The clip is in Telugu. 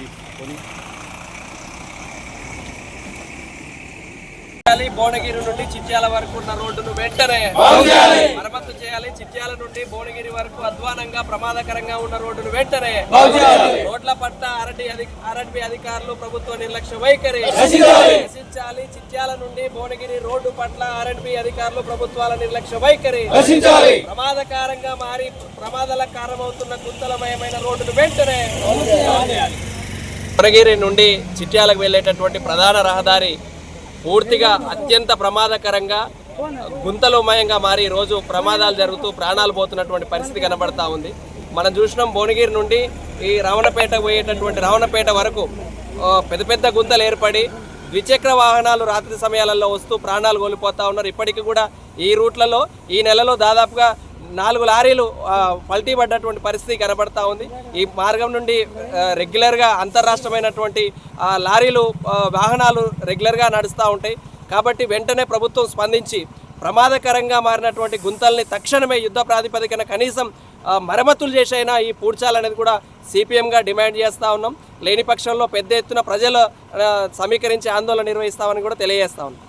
తీసుకొని భువనగిరి నుండి చిట్యాల వరకు ఉన్న రోడ్డును వెంటనే మరమ్మతు చేయాలి. చిట్యాల నుండి భువనగిరి వరకు అధ్వానంగా ప్రమాదకరంగా ఉన్న రోడ్డును వెంటనే రోడ్ల పట్ల ఆర్ఎండి ఆర్ఎండ్బి అధికారులు ప్రభుత్వ నిర్లక్ష్య వైఖరి నశించాలి చిట్యాల నుండి భువనగిరి రోడ్డు పట్ల ఆర్ఎండ్బి అధికారులు ప్రభుత్వాల నిర్లక్ష్య వైఖరి ప్రమాదకరంగా మారి ప్రమాదాలకు కారణమవుతున్న గుంతలమయమైన రోడ్డును వెంటనే భువనగిరి నుండి చిట్యాలకు వెళ్ళేటటువంటి ప్రధాన రహదారి పూర్తిగా అత్యంత ప్రమాదకరంగా గుంతలోమయంగా మారి రోజు ప్రమాదాలు జరుగుతూ ప్రాణాలు పోతున్నటువంటి పరిస్థితి కనబడతా ఉంది. మనం చూసినాం భువనగిరి నుండి ఈ రావణపేట పోయేటటువంటి రావణపేట వరకు పెద్ద పెద్ద గుంతలు ఏర్పడి ద్విచక్ర వాహనాలు రాత్రి సమయాలలో వస్తూ ప్రాణాలు కోల్పోతూ ఉన్నారు. ఇప్పటికీ కూడా ఈ రూట్లలో ఈ నెలలో దాదాపుగా నాలుగు లారీలు పల్టీ పడ్డటువంటి పరిస్థితి కనబడతా ఉంది. ఈ మార్గం నుండి రెగ్యులర్గా అంతర్రాష్ట్రమైనటువంటి లారీలు వాహనాలు రెగ్యులర్గా నడుస్తూ ఉంటాయి. కాబట్టి వెంటనే ప్రభుత్వం స్పందించి ప్రమాదకరంగా మారినటువంటి గుంతల్ని తక్షణమే యుద్ధ ప్రాతిపదికన కనీసం మరమ్మతులు చేసైనా ఈ పూడ్చాలనేది కూడా సిపిఎంగా డిమాండ్ చేస్తూ ఉన్నాం. లేని పక్షంలో పెద్ద ఎత్తున ప్రజలు సమీకరించి ఆందోళన నిర్వహిస్తామని కూడా తెలియజేస్తా ఉన్నాం.